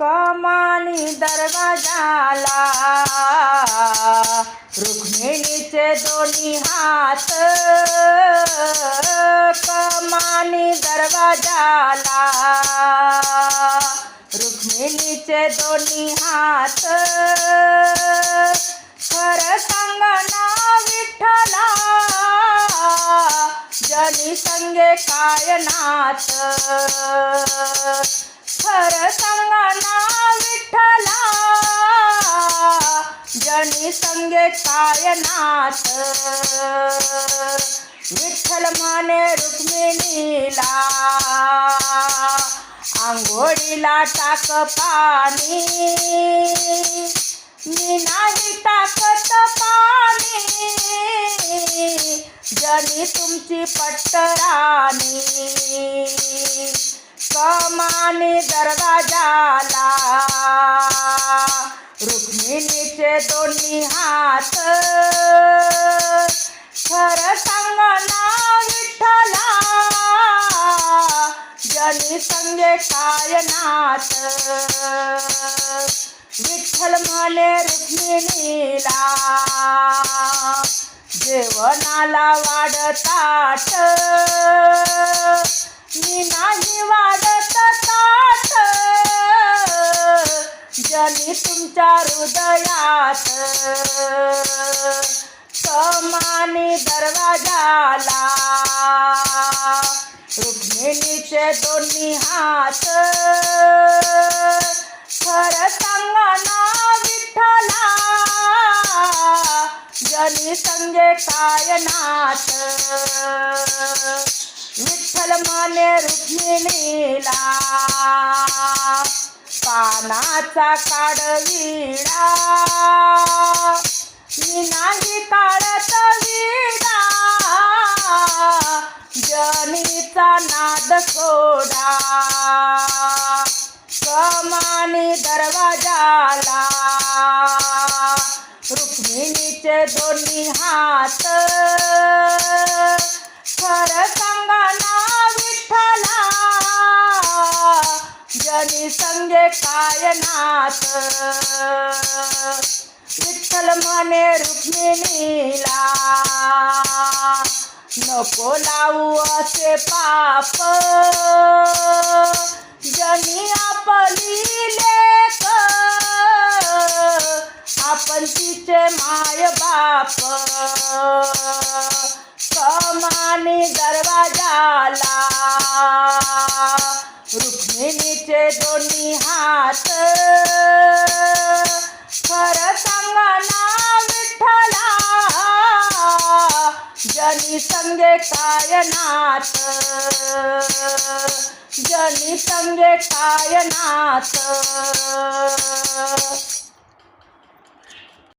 कमानी दरवाजाला. रुक्मिणीचे दोन्ही हात. कमानी दरवाजाला. रुक्मिणीचे दोन्ही हात. खरं सांगना विठ्ठला. जनी संगे काय नाथ खरं सांगा ना विठ्ठला. जनी संगे काय नाथ विठ्ठल माने रुक्मिणीला. आंघोळीला टाक पाणी. मी नाही टाकत पाणी. जनी तुमची पट्टर कमानी दरवाजाला रुक्मिणीचे दोन्ही हात। खरं सांग ना विठ्ठला। जनी संगे काय नाथ विठ्ठल म्हणे रुक्मिणीला। जेवणाला वाढताट मी नाही वाढत ताट. जनी तुमच्या हृदयात. समानी दरवाजाला. रुक्मिणीचे दोन्ही हात. खरं सांगा ना विठ्ठला. जनी संगे काय नाथ विठ्ठल माने रुक्मिणीला. पानाचा काढविडा मी नाही काढत विडा. जनीचा नाद सोडा. कमानी दरवाजाला. रुक्मिणीचे दोन्ही हात. जनी संगे काय नाथ विठ्ठल मने रुक्मिणीला नको लावू असे पाप. जनी आपली लेख आपण तिचे माय बाप. कमानी दरवाजाला रुक्मिणीचे दोन्ही हात. खरं सांगा विठ्ठला जनी संगे काय नाथ जनी संगे काय नाथ